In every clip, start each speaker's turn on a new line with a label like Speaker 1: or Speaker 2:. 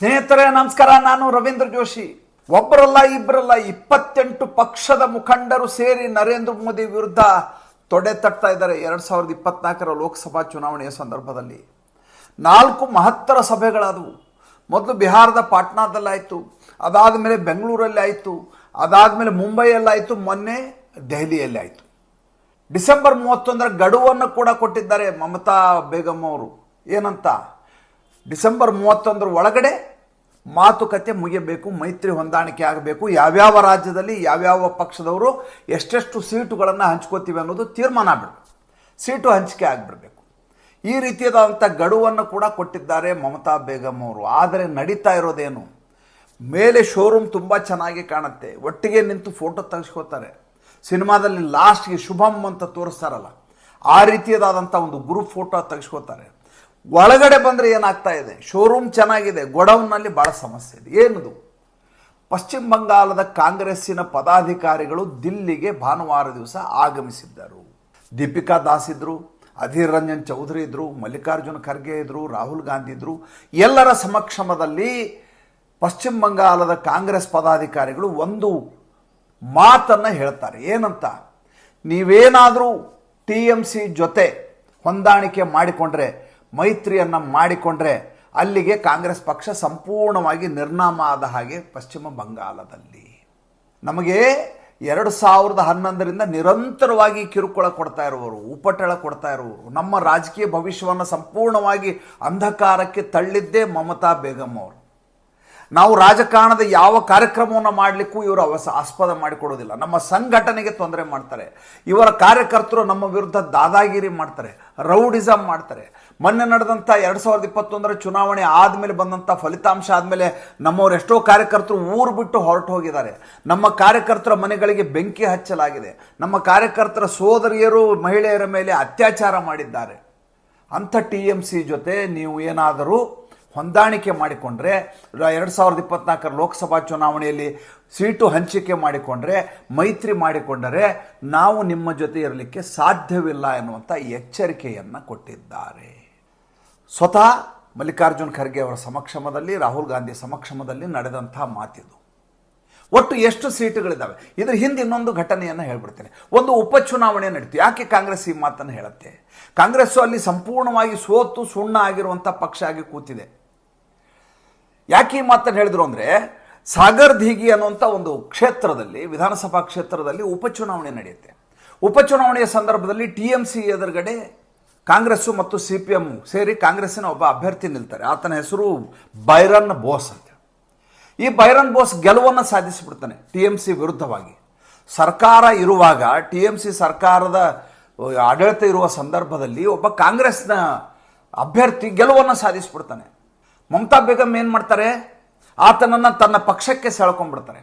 Speaker 1: ಸ್ನೇಹಿತರೆ, ನಮಸ್ಕಾರ. ನಾನು ರವೀಂದ್ರ ಜೋಶಿ. ಒಬ್ಬರಲ್ಲ, ಇಬ್ಬರಲ್ಲ, ಇಪ್ಪತ್ತೆಂಟು ಪಕ್ಷದ ಮುಖಂಡರು ಸೇರಿ ನರೇಂದ್ರ ಮೋದಿ ವಿರುದ್ಧ ತೊಡೆ ತಟ್ತಾ ಇದ್ದಾರೆ ಎರಡ್ ಸಾವಿರದ ಇಪ್ಪತ್ನಾಲ್ಕರ ಲೋಕಸಭಾ ಚುನಾವಣೆಯ ಸಂದರ್ಭದಲ್ಲಿ. ನಾಲ್ಕು ಮಹತ್ತರ ಸಭೆಗಳಾದವು. ಮೊದಲು ಬಿಹಾರದ ಪಾಟ್ನಾದಲ್ಲಾಯಿತು ಅದಾದ ಮೇಲೆ ಬೆಂಗಳೂರಲ್ಲಿ ಆಯಿತು, ಅದಾದಮೇಲೆ ಮುಂಬೈಯಲ್ಲಾಯಿತು ಮೊನ್ನೆ ದೆಹಲಿಯಲ್ಲಿ ಆಯಿತು. ಡಿಸೆಂಬರ್ ಮೂವತ್ತೊಂದರ ಗಡುವನ್ನು ಕೂಡ ಕೊಟ್ಟಿದ್ದಾರೆ ಮಮತಾ ಬೇಗಮ್ ಅವರು. ಏನಂತ? ಡಿಸೆಂಬರ್ ಮೂವತ್ತೊಂದರ ಒಳಗಡೆ ಮಾತುಕತೆ ಮುಗಿಯಬೇಕು, ಮೈತ್ರಿ ಹೊಂದಾಣಿಕೆ ಆಗಬೇಕು. ಯಾವ್ಯಾವ ರಾಜ್ಯದಲ್ಲಿ ಯಾವ್ಯಾವ ಪಕ್ಷದವರು ಎಷ್ಟೆಷ್ಟು ಸೀಟುಗಳನ್ನು ಹಂಚ್ಕೋತೀವಿ ಅನ್ನೋದು ತೀರ್ಮಾನ ಆಗಬೇಕು ಸೀಟು ಹಂಚಿಕೆ ಆಗಿಬಿಡಬೇಕು. ಈ ರೀತಿಯಾದಂಥ ಗಡುವನ್ನು ಕೂಡ ಕೊಟ್ಟಿದ್ದಾರೆ ಮಮತಾ ಬೇಗಂ ಅವರು. ಆದರೆ ನಡೀತಾ ಇರೋದೇನು? ಮೇಲೆ ಶೋರೂಮ್ ತುಂಬ ಚೆನ್ನಾಗಿ ಕಾಣುತ್ತೆ. ಒಟ್ಟಿಗೆ ನಿಂತು ಫೋಟೋ ತೆಗೆಸ್ಕೋತಾರೆ. ಸಿನಿಮಾದಲ್ಲಿ ಲಾಸ್ಟ್ಗೆ ಶುಭಂ ಅಂತ ತೋರಿಸ್ತಾರಲ್ಲ, ಆ ರೀತಿಯಾದಂಥ ಒಂದು ಗ್ರೂಪ್ ಫೋಟೋ ತೆಗೆಸ್ಕೋತಾರೆ. ಒಳಗಡೆ ಬಂದರೆ ಏನಾಗ್ತಾ ಇದೆ? ಶೋರೂಮ್ ಚೆನ್ನಾಗಿದೆ. ಗೋಡೌನ್ನಲ್ಲಿ ಭಾಳ ಸಮಸ್ಯೆ ಇದೆ. ಏನದು? ಪಶ್ಚಿಮ ಬಂಗಾಳದ ಕಾಂಗ್ರೆಸ್ಸಿನ ಪದಾಧಿಕಾರಿಗಳು ದಿಲ್ಲಿಗೆ ಭಾನುವಾರ ದಿವಸ ಆಗಮಿಸಿದ್ದರು. ದೀಪಿಕಾ ದಾಸ್ ಇದ್ದರು ಅಧೀರ್ ರಂಜನ್ ಚೌಧರಿ ಇದ್ದರು ಮಲ್ಲಿಕಾರ್ಜುನ ಖರ್ಗೆ ಇದ್ದರು ರಾಹುಲ್ ಗಾಂಧಿ ಇದ್ದರು ಎಲ್ಲರ ಸಮಕ್ಷಮದಲ್ಲಿ ಪಶ್ಚಿಮ ಬಂಗಾಳದ ಕಾಂಗ್ರೆಸ್ ಪದಾಧಿಕಾರಿಗಳು ಒಂದು ಮಾತನ್ನು ಹೇಳ್ತಾರೆ. ಏನಂತ? ನೀವೇನಾದರೂ ಟಿ ಎಂ ಸಿ ಜೊತೆ ಹೊಂದಾಣಿಕೆ ಮಾಡಿಕೊಂಡ್ರೆ ಮೈತ್ರಿಯನ್ನು ಮಾಡಿಕೊಂಡ್ರೆ ಅಲ್ಲಿಗೆ ಕಾಂಗ್ರೆಸ್ ಪಕ್ಷ ಸಂಪೂರ್ಣವಾಗಿ ನಿರ್ನಾಮ ಆದ ಹಾಗೆ ಪಶ್ಚಿಮ ಬಂಗಾಳದಲ್ಲಿ ನಮಗೆ ಎರಡು ಸಾವಿರದ ಹನ್ನೊಂದರಿಂದ ನಿರಂತರವಾಗಿ ಕಿರುಕುಳ ಕೊಡ್ತಾ ಇರುವವರು, ಉಪಟಳ ಕೊಡ್ತಾ ಇರುವವರು, ನಮ್ಮ ರಾಜಕೀಯ ಭವಿಷ್ಯವನ್ನು ಸಂಪೂರ್ಣವಾಗಿ ಅಂಧಕಾರಕ್ಕೆ ತಳ್ಳಿದ್ದೇ ಮಮತಾ ಬೇಗಂ ಅವರು. ನಾವು ರಾಜಕಾರಣದ ಯಾವ ಕಾರ್ಯಕ್ರಮವನ್ನು ಮಾಡಲಿಕ್ಕೂ ಇವರು ಅವಸ ಆಸ್ಪದ ಮಾಡಿಕೊಡೋದಿಲ್ಲ. ನಮ್ಮ ಸಂಘಟನೆಗೆ ತೊಂದರೆ ಮಾಡ್ತಾರೆ. ಇವರ ಕಾರ್ಯಕರ್ತರು ನಮ್ಮ ವಿರುದ್ಧ ದಾದಾಗಿರಿ ಮಾಡ್ತಾರೆ ರೌಡಿಸಮ್ ಮಾಡ್ತಾರೆ. ಮೊನ್ನೆ ನಡೆದಂಥ ಎರಡು ಸಾವಿರದ ಇಪ್ಪತ್ತೊಂದರ ಚುನಾವಣೆ ಆದಮೇಲೆ ಬಂದಂಥ ಫಲಿತಾಂಶ ಆದಮೇಲೆ ನಮ್ಮವ್ರು ಎಷ್ಟೋ ಕಾರ್ಯಕರ್ತರು ಊರು ಬಿಟ್ಟು ಹೊರಟು ಹೋಗಿದ್ದಾರೆ. ನಮ್ಮ ಕಾರ್ಯಕರ್ತರ ಮನೆಗಳಿಗೆ ಬೆಂಕಿ ಹಚ್ಚಲಾಗಿದೆ. ನಮ್ಮ ಕಾರ್ಯಕರ್ತರ ಸೋದರಿಯರು ಮಹಿಳೆಯರ ಮೇಲೆ ಅತ್ಯಾಚಾರ ಮಾಡಿದ್ದಾರೆ. ಅಂಥ ಟಿ ಎಂ ಸಿ ಜೊತೆ ನೀವು ಏನಾದರೂ ಹೊಂದಾಣಿಕೆ ಮಾಡಿಕೊಂಡ್ರೆ ಎರಡು ಸಾವಿರದ ಇಪ್ಪತ್ನಾಲ್ಕರ ಲೋಕಸಭಾ ಚುನಾವಣೆಯಲ್ಲಿ ಸೀಟು ಹಂಚಿಕೆ ಮಾಡಿಕೊಂಡ್ರೆ, ಮೈತ್ರಿ ಮಾಡಿಕೊಂಡರೆ ನಾವು ನಿಮ್ಮ ಜೊತೆ ಇರಲಿಕ್ಕೆ ಸಾಧ್ಯವಿಲ್ಲ ಎನ್ನುವಂಥ ಎಚ್ಚರಿಕೆಯನ್ನು ಕೊಟ್ಟಿದ್ದಾರೆ. ಸ್ವತಃ ಮಲ್ಲಿಕಾರ್ಜುನ್ ಖರ್ಗೆ ಅವರ ಸಮಕ್ಷಮದಲ್ಲಿ, ರಾಹುಲ್ ಗಾಂಧಿ ಸಮಕ್ಷಮದಲ್ಲಿ ನಡೆದಂಥ ಮಾತಿದು. ಒಟ್ಟು ಎಷ್ಟು ಸೀಟುಗಳಿದ್ದಾವೆ ಇದ್ರ ಹಿಂದೆ ಇನ್ನೊಂದು ಘಟನೆಯನ್ನು ಹೇಳ್ಬಿಡ್ತೇನೆ. ಒಂದು ಉಪಚುನಾವಣೆ ನಡೀತು. ಯಾಕೆ ಕಾಂಗ್ರೆಸ್ ಈ ಮಾತನ್ನು ಹೇಳುತ್ತೆ? ಕಾಂಗ್ರೆಸ್ಸು ಅಲ್ಲಿ ಸಂಪೂರ್ಣವಾಗಿ ಸೋತು ಸುಣ್ಣ ಆಗಿರುವಂಥ ಪಕ್ಷ ಆಗಿ ಕೂತಿದೆ. ಯಾಕೆ ಈ ಮಾತನ್ನು ಹೇಳಿದ್ರು ಅಂದರೆ ಸಾಗರ್ ಅನ್ನುವಂಥ ಒಂದು ಕ್ಷೇತ್ರದಲ್ಲಿ, ವಿಧಾನಸಭಾ ಕ್ಷೇತ್ರದಲ್ಲಿ ಉಪಚುನಾವಣೆ ನಡೆಯುತ್ತೆ. ಉಪಚುನಾವಣೆಯ ಸಂದರ್ಭದಲ್ಲಿ ಟಿ ಎಂ ಸಿ ಎದುರುಗಡೆ ಕಾಂಗ್ರೆಸ್ಸು ಮತ್ತು ಸಿ ಪಿ ಎಂ ಸೇರಿ ಕಾಂಗ್ರೆಸ್ಸಿನ ಒಬ್ಬ ಅಭ್ಯರ್ಥಿ ನಿಲ್ತಾರೆ. ಆತನ ಹೆಸರು ಬೈರನ್ ಬೋಸ್ ಅಂತ. ಈ ಬೈರನ್ ಬೋಸ್ ಗೆಲುವನ್ನು ಸಾಧಿಸಿಬಿಡ್ತಾನೆ ಟಿ ಎಂ ಸಿ ವಿರುದ್ಧವಾಗಿ. ಸರ್ಕಾರ ಇರುವಾಗ, ಟಿ ಎಂ ಸಿ ಸರ್ಕಾರದ ಆಡಳಿತ ಇರುವ ಸಂದರ್ಭದಲ್ಲಿ ಒಬ್ಬ ಕಾಂಗ್ರೆಸ್ನ ಅಭ್ಯರ್ಥಿ ಗೆಲುವನ್ನು ಸಾಧಿಸಿಬಿಡ್ತಾನೆ. ಮಮತಾ ಬೇಗಂ ಏನು ಮಾಡ್ತಾರೆ? ಆತನನ್ನು ತನ್ನ ಪಕ್ಷಕ್ಕೆ ಸೆಳ್ಕೊಂಡ್ಬಿಡ್ತಾರೆ.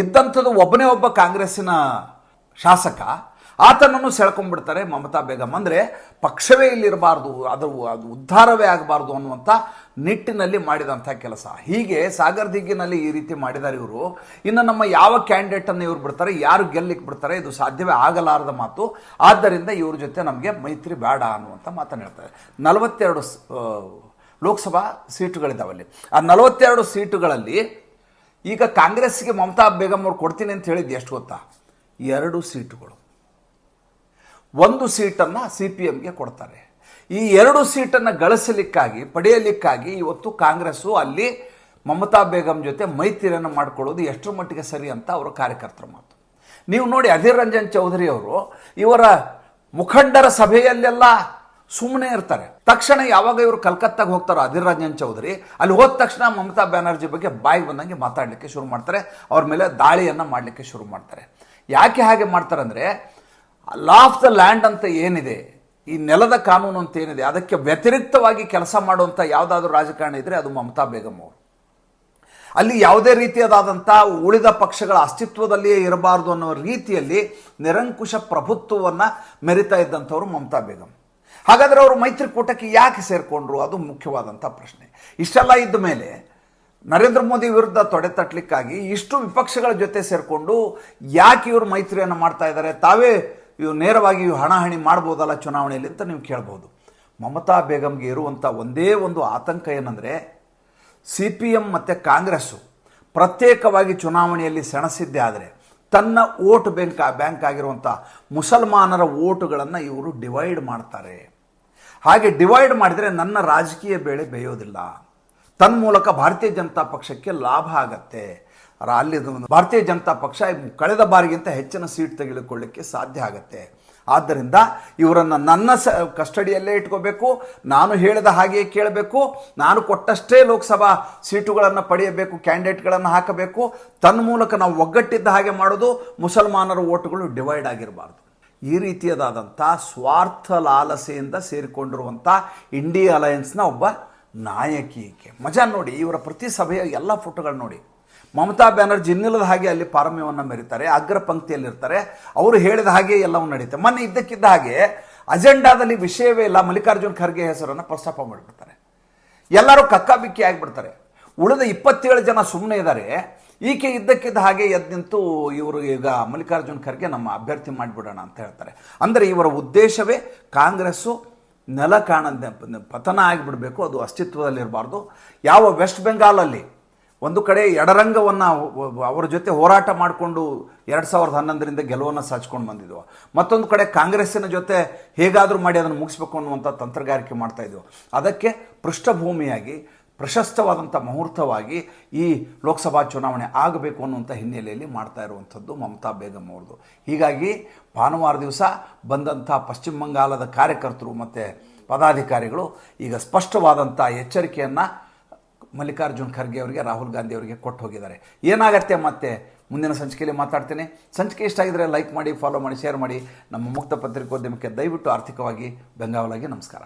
Speaker 1: ಇದ್ದಂಥದ್ದು ಒಬ್ಬನೇ ಒಬ್ಬ ಕಾಂಗ್ರೆಸ್ಸಿನ ಶಾಸಕ, ಆತನನ್ನು ಸೆಳ್ಕೊಂಡ್ಬಿಡ್ತಾರೆ ಮಮತಾ ಬೇಗಂ. ಅಂದರೆ ಪಕ್ಷವೇ ಇಲ್ಲಿರಬಾರ್ದು, ಅದು ಅದು ಉದ್ಧಾರವೇ ಆಗಬಾರ್ದು ಅನ್ನುವಂಥ ನಿಟ್ಟಿನಲ್ಲಿ ಮಾಡಿದಂಥ ಕೆಲಸ. ಹೀಗೆ ಸಾಗರ್ ದಿಗ್ಗಿನಲ್ಲಿ ಈ ರೀತಿ ಮಾಡಿದ್ದಾರೆ ಇವರು. ಇನ್ನು ನಮ್ಮ ಯಾವ ಕ್ಯಾಂಡಿಡೇಟನ್ನು ಇವ್ರು ಬಿಡ್ತಾರೆ, ಯಾರು ಗೆಲ್ಲಿಕ್ಕೆ ಬಿಡ್ತಾರೆ, ಇದು ಸಾಧ್ಯವೇ ಆಗಲಾರದ ಮಾತು. ಆದ್ದರಿಂದ ಇವ್ರ ಜೊತೆ ನಮಗೆ ಮೈತ್ರಿ ಬೇಡ ಅನ್ನುವಂಥ ಮಾತನ್ನು ಹೇಳ್ತಾರೆ. ನಲವತ್ತೆರಡು ಲೋಕಸಭಾ ಸೀಟುಗಳಿದ್ದಾವೆ ಅಲ್ಲಿ ಆ ನಲವತ್ತೆರಡು ಸೀಟುಗಳಲ್ಲಿ ಈಗ ಕಾಂಗ್ರೆಸ್ಗೆ ಮಮತಾ ಬೇಗಂ ಅವ್ರು ಕೊಡ್ತೀನಿ ಅಂತ ಹೇಳಿದ್ದು ಎಷ್ಟು ಗೊತ್ತಾ? ಎರಡು ಸೀಟುಗಳು. ಒಂದು ಸೀಟನ್ನು ಸಿ ಪಿ ಎಮ್ಗೆ ಕೊಡ್ತಾರೆ. ಈ ಎರಡು ಸೀಟನ್ನು ಗಳಿಸಲಿಕ್ಕಾಗಿ, ಪಡೆಯಲಿಕ್ಕಾಗಿ ಇವತ್ತು ಕಾಂಗ್ರೆಸ್ಸು ಅಲ್ಲಿ ಮಮತಾ ಬೇಗಂ ಜೊತೆ ಮೈತ್ರಿಯನ್ನು ಮಾಡಿಕೊಳ್ಳೋದು ಎಷ್ಟರ ಮಟ್ಟಿಗೆ ಸರಿ ಅಂತ ಅವರ ಕಾರ್ಯಕರ್ತರ ಮಾತು. ನೀವು ನೋಡಿ ಅಧೀರ್ ರಂಜನ್ ಚೌಧರಿ ಅವರು ಇವರ ಮುಖಂಡರ ಸಭೆಯಲ್ಲೆಲ್ಲ ಸುಮ್ಮನೆ ಇರ್ತಾರೆ. ತಕ್ಷಣ ಯಾವಾಗ ಇವರು ಕಲ್ಕತ್ತಾಗ ಹೋಗ್ತಾರೋ ಅಧೀರ್ ರಂಜನ್ ಚೌಧರಿ, ಅಲ್ಲಿ ಹೋದ ತಕ್ಷಣ ಮಮತಾ ಬ್ಯಾನರ್ಜಿ ಬಗ್ಗೆ ಬಾಯಿಗೆ ಬಂದಂಗೆ ಮಾತಾಡಲಿಕ್ಕೆ ಶುರು ಮಾಡ್ತಾರೆ. ಅವ್ರ ಮೇಲೆ ದಾಳಿಯನ್ನು ಮಾಡಲಿಕ್ಕೆ ಶುರು ಮಾಡ್ತಾರೆ. ಯಾಕೆ ಹಾಗೆ ಮಾಡ್ತಾರೆ ಅಂದರೆ ಲಾ ಆಫ್ ದ ಲ್ಯಾಂಡ್ ಅಂತ ಏನಿದೆ, ಈ ನೆಲದ ಕಾನೂನು ಅಂತ ಏನಿದೆ, ಅದಕ್ಕೆ ವ್ಯತಿರಿಕ್ತವಾಗಿ ಕೆಲಸ ಮಾಡುವಂಥ ಯಾವುದಾದ್ರೂ ರಾಜಕಾರಣಿ ಇದ್ದರೆ ಅದು ಮಮತಾ ಬೇಗಂ ಅವರು. ಅಲ್ಲಿ ಯಾವುದೇ ರೀತಿಯಾದಂಥ ಉಳಿದ ಪಕ್ಷಗಳ ಅಸ್ತಿತ್ವದಲ್ಲಿಯೇ ಇರಬಾರ್ದು ಅನ್ನೋ ರೀತಿಯಲ್ಲಿ ನಿರಂಕುಶ ಪ್ರಭುತ್ವವನ್ನು ಮೆರಿತಾ ಇದ್ದಂಥವ್ರು ಮಮತಾ ಬೇಗಂ. ಹಾಗಾದರೆ ಅವರು ಮೈತ್ರಿಕೂಟಕ್ಕೆ ಯಾಕೆ ಸೇರಿಕೊಂಡ್ರು? ಅದು ಮುಖ್ಯವಾದಂಥ ಪ್ರಶ್ನೆ. ಇಷ್ಟೆಲ್ಲ ಇದ್ದ ಮೇಲೆ ನರೇಂದ್ರ ಮೋದಿ ವಿರುದ್ಧ ತೊಡೆ ತಟ್ಟಲಿಕ್ಕಾಗಿ ಇಷ್ಟು ವಿಪಕ್ಷಗಳ ಜೊತೆ ಸೇರಿಕೊಂಡು ಯಾಕೆ ಇವರು ಮೈತ್ರಿಯನ್ನು ಮಾಡ್ತಾ ಇದ್ದಾರೆ ತಾವೇ ಇವು ನೇರವಾಗಿ ಇವು ಹಣಾಹಣಿ ಮಾಡ್ಬೋದಲ್ಲ ಚುನಾವಣೆಯಲ್ಲಿ ಅಂತ ನೀವು ಕೇಳ್ಬೋದು. ಮಮತಾ ಬೇಗಂಗೆ ಇರುವಂಥ ಒಂದೇ ಒಂದು ಆತಂಕ ಏನಂದರೆ ಸಿ ಪಿ ಎಂ ಮತ್ತು ಕಾಂಗ್ರೆಸ್ಸು ಪ್ರತ್ಯೇಕವಾಗಿ ಚುನಾವಣೆಯಲ್ಲಿ ಸೆಣಸಿದ್ದೇ ಆದರೆ ತನ್ನ ಓಟ್ ಬ್ಯಾಂಕ್ ಬ್ಯಾಂಕ್ ಆಗಿರುವಂಥ ಮುಸಲ್ಮಾನರ ಓಟುಗಳನ್ನು ಇವರು ಡಿವೈಡ್ ಮಾಡ್ತಾರೆ. ಹಾಗೆ ಡಿವೈಡ್ ಮಾಡಿದರೆ ನನ್ನ ರಾಜಕೀಯ ಬೇಳೆ ಬೇಯೋದಿಲ್ಲ ತನ್ಮೂಲಕ ಭಾರತೀಯ ಜನತಾ ಪಕ್ಷಕ್ಕೆ ಲಾಭ ಆಗತ್ತೆ. ಅಲ್ಲಿ ಭಾರತೀಯ ಜನತಾ ಪಕ್ಷ ಕಳೆದ ಬಾರಿಗಿಂತ ಹೆಚ್ಚಿನ ಸೀಟ್ ತೆಗೆದುಕೊಳ್ಳಿಕ್ಕೆ ಸಾಧ್ಯ ಆಗತ್ತೆ. ಆದ್ದರಿಂದ ಇವರನ್ನು ನನ್ನ ಸ, ಕಸ್ಟಡಿಯಲ್ಲೇ ಇಟ್ಕೋಬೇಕು. ನಾನು ಹೇಳಿದ ಹಾಗೆಯೇ ಕೇಳಬೇಕು. ನಾನು ಕೊಟ್ಟಷ್ಟೇ ಲೋಕಸಭಾ ಸೀಟುಗಳನ್ನು ಪಡೆಯಬೇಕು, ಕ್ಯಾಂಡಿಡೇಟ್ಗಳನ್ನು ಹಾಕಬೇಕು. ತನ್ಮೂಲಕ ನಾವು ಒಗ್ಗಟ್ಟಿದ್ದ ಹಾಗೆ ಮಾಡೋದು ಮುಸಲ್ಮಾನರ ಓಟುಗಳು ಡಿವೈಡ್ ಆಗಿರಬಾರ್ದು. ಈ ರೀತಿಯದಾದಂಥ ಸ್ವಾರ್ಥ ಲಾಲಸೆಯಿಂದ ಸೇರಿಕೊಂಡಿರುವಂಥ ಇಂಡಿಯಾ ಅಲಯನ್ಸ್ನ ಒಬ್ಬ ನಾಯಕಿ ಈಕೆ. ಮಜಾ ನೋಡಿ, ಇವರ ಪ್ರತಿ ಸಭೆಯ ಎಲ್ಲ ಫೋಟೋಗಳು ನೋಡಿ. ಮಮತಾ ಬ್ಯಾನರ್ಜಿ ಇನ್ನಿಲ್ಲದ ಹಾಗೆ ಅಲ್ಲಿ ಪಾರಮ್ಯವನ್ನು ಮೆರೀತಾರೆ, ಅಗ್ರ ಪಂಕ್ತಿಯಲ್ಲಿರ್ತಾರೆ. ಅವರು ಹೇಳಿದ ಹಾಗೆ ಎಲ್ಲವೂ ನಡೀತೆ ಮೊನ್ನೆ ಇದ್ದಕ್ಕಿದ್ದ ಹಾಗೆ ಅಜೆಂಡಾದಲ್ಲಿ ವಿಷಯವೇ ಇಲ್ಲ. ಮಲ್ಲಿಕಾರ್ಜುನ್ ಖರ್ಗೆ ಹೆಸರನ್ನು ಪ್ರಸ್ತಾಪ ಮಾಡಿಬಿಡ್ತಾರೆ. ಎಲ್ಲರೂ ಕಕ್ಕಾಬಿಕ್ಕಿ ಆಗಿಬಿಡ್ತಾರೆ. ಉಳಿದ ಇಪ್ಪತ್ತೇಳು ಜನ ಸುಮ್ಮನೆ ಇದ್ದಾರೆ ಈಕೆ ಇದ್ದಕ್ಕಿದ್ದ ಹಾಗೆ ಎದ್ದು ನಿಂತು ಇವರು ಈಗ ಮಲ್ಲಿಕಾರ್ಜುನ್ ಖರ್ಗೆ ನಮ್ಮ ಅಭ್ಯರ್ಥಿ ಮಾಡಿಬಿಡೋಣ ಅಂತ ಹೇಳ್ತಾರೆ. ಅಂದರೆ ಇವರ ಉದ್ದೇಶವೇ ಕಾಂಗ್ರೆಸ್ಸು ನೆಲ ಕಾಣದ ಪತನ ಆಗಿಬಿಡಬೇಕು, ಅದು ಅಸ್ತಿತ್ವದಲ್ಲಿರಬಾರ್ದು. ಯಾವ ವೆಸ್ಟ್ ಬೆಂಗಾಲಲ್ಲಿ ಒಂದು ಕಡೆ ಎಡರಂಗವನ್ನು ಅವರ ಜೊತೆ ಹೋರಾಟ ಮಾಡಿಕೊಂಡು ಎರಡು ಸಾವಿರದ ಹನ್ನೊಂದರಿಂದ ಗೆಲುವನ್ನು ಸಾಚ್ಕೊಂಡು ಬಂದಿದ್ವು. ಮತ್ತೊಂದು ಕಡೆ ಕಾಂಗ್ರೆಸ್ಸಿನ ಜೊತೆ ಹೇಗಾದರೂ ಮಾಡಿ ಅದನ್ನು ಮುಗಿಸ್ಬೇಕು ಅನ್ನುವಂಥ ತಂತ್ರಗಾರಿಕೆ ಮಾಡ್ತಾ ಇದ್ವು. ಅದಕ್ಕೆ ಪೃಷ್ಠಭೂಮಿಯಾಗಿ ಪ್ರಶಸ್ತವಾದಂಥ ಮುಹೂರ್ತವಾಗಿ ಈ ಲೋಕಸಭಾ ಚುನಾವಣೆ ಆಗಬೇಕು ಅನ್ನುವಂಥ ಹಿನ್ನೆಲೆಯಲ್ಲಿ ಮಾಡ್ತಾ ಇರುವಂಥದ್ದು ಮಮತಾ ಬೇಗಂ ಅವ್ರದ್ದು. ಹೀಗಾಗಿ ಭಾನುವಾರ ದಿವಸ ಬಂದಂಥ ಪಶ್ಚಿಮ ಬಂಗಾಲದ ಕಾರ್ಯಕರ್ತರು ಮತ್ತು ಪದಾಧಿಕಾರಿಗಳು ಈಗ ಸ್ಪಷ್ಟವಾದಂಥ ಎಚ್ಚರಿಕೆಯನ್ನು ಮಲ್ಲಿಕಾರ್ಜುನ್ ಖರ್ಗೆ ಅವರಿಗೆ, ರಾಹುಲ್ ಗಾಂಧಿ ಅವರಿಗೆ ಕೊಟ್ಟು ಹೋಗಿದ್ದಾರೆ. ಏನಾಗತ್ತೆ ಮತ್ತೆ? ಮುಂದಿನ ಸಂಚಿಕೆಯಲ್ಲಿ ಮಾತಾಡ್ತೇನೆ. ಸಂಚಿಕೆ ಇಷ್ಟ ಆಗಿದ್ರೆ ಲೈಕ್ ಮಾಡಿ, ಫಾಲೋ ಮಾಡಿ, ಶೇರ್ ಮಾಡಿ. ನಮ್ಮ ಮುಕ್ತ ಪತ್ರಿಕೋದ್ಯಮಕ್ಕೆ ದಯವಿಟ್ಟು ಆರ್ಥಿಕವಾಗಿ ಬೆಂಗಾವಲಾಗಿ ನಮಸ್ಕಾರ.